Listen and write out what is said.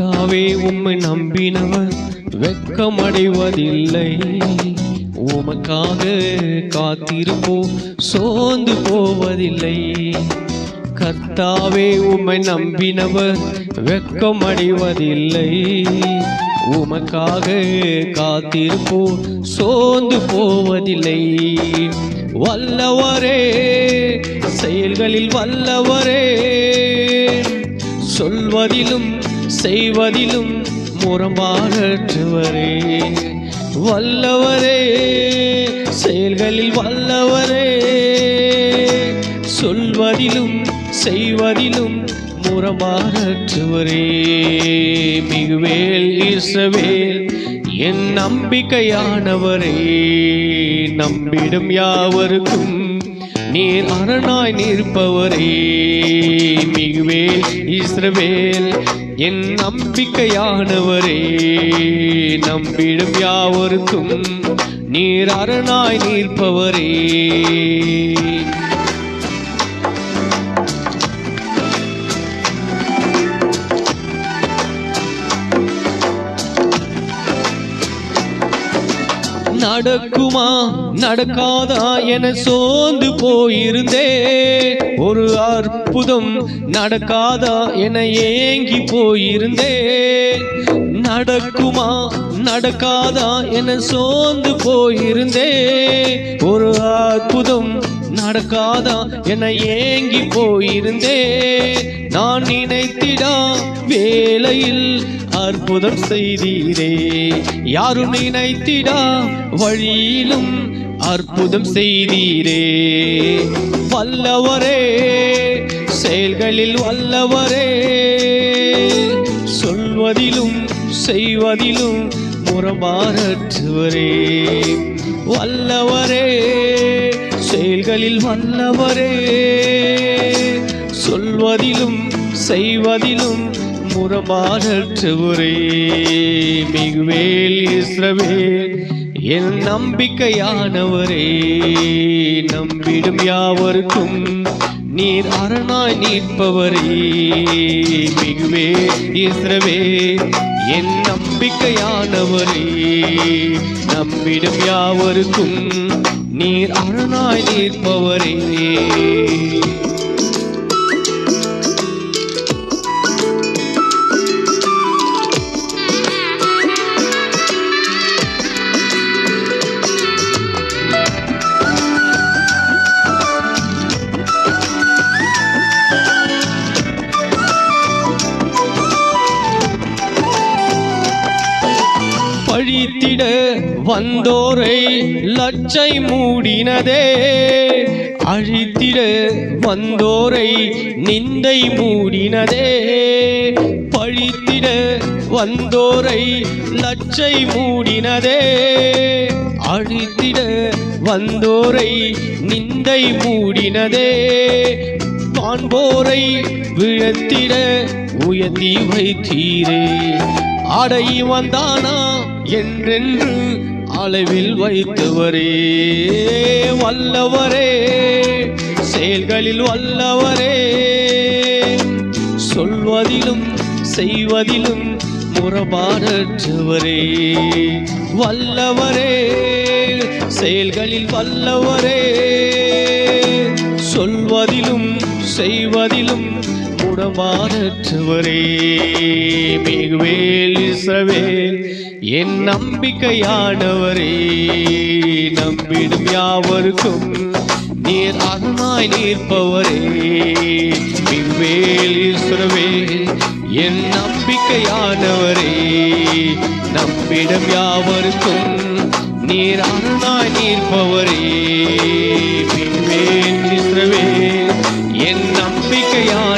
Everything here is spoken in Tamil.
கர்த்தாவே உம்மை நம்பினவர் வெக்கமடைவதில்லை உமக்காக காத்திருப்போ சோர்ந்து போவதில்லை. கர்த்தாவே உம்மை நம்பினவர் வெக்கமடைவதில்லை உமக்காக காத்திருப்போ சோர்ந்து போவதில்லை. வல்லவரே செயல்களில் வல்லவரே சொல்வதிலும் செய்வதிலும் முரம்பாடற்றுவரே வல்லவரே செயல்களில் வல்லவரே. சொல்வதிலும் செய்வதிலும் முரமாகற்றுவரே மிகுவேல் இசவேல் என் நம்பிக்கையானவரே. நம்பிடும் யாவருக்கும் நீர் அரணாய் நிற்பவரே. மிகுவேல் இஸ்ரவேல் என் நம்பிக்கையானவரே நம்பிடும் யாவருக்கும் நீர் அரணாய் நிற்பவரே. நடக்குமா? நடக்காதா என சோர்ந்து போயிருந்தே ஒரு அற்புதம் நடக்காதா என ஏங்கி போயிருந்தே நடக்குமா? நடக்காதா என சோர்ந்து போயிருந்தே ஒரு அற்புதம் நடக்காதா என ஏங்கி போயிருந்தே நான் நினைத்திடா வேளையில் அற்புதம் செய்தீரே. யாரும் நினைத்திடா வழியிலும் அற்புதம் செய்தீரே. வல்லவரே செயல்களில் வல்லவரே. சொல்வதிலும் செய்வதிலும் முறமாறற்றுவரே வல்லவரே செயல்களில் வல்லவரே. சொல்வதிலும் செய்வதிலும் முறமாறற்றுவரே மிகுவேல் இஸ்ரவேல் என் நம்பிக்கையானவரே. நம்பிடும் யாவருக்கும் நீர் அரணாய் நிற்பவரே. மிகுவே இஸ்ரவே என் நம்பிக்கையானவரே. நம்பிடும் யாவருக்கும் நீர் அரணாய் நிற்பவரே. பழித்திட வந்தோரை லட்சை மூடினதே. அழித்திட வந்தோரை நிந்தை மூடினதே. பழித்திட வந்தோரை லட்சை மூடினதே. அழித்திட வந்தோரை நிந்தை மூடினதே. காண்போரை விழத்திட உயர்த்தி வைத்தீரே. ஆடை வந்தானா என்றென்று அளவில் வைத்தவரே வல்லவரே. செயல்களில் வல்லவரே. சொல்வதிலும் செய்வதிலும் முறபாடற்றவரே வல்லவரே செயல்களில் வல்லவரே. சொல்வதிலும் செய்வதிலும் முடமாறற்றவரே மிகுவேல் இஸ்ரவேல் என் நம்பிக்கையானவரே. நம்பிடும் யாவருக்கும் நீர் அருணாய் நிற்பவரே. மிகுவேல் இஸ்ரவேல் என் நம்பிக்கையானவரே. நம்பிடும் யாவருக்கும் நீர் அருணாய் நிற்பவரே. மிகுவேல் இஸ்ரவேல் என் நம்பிக்கையான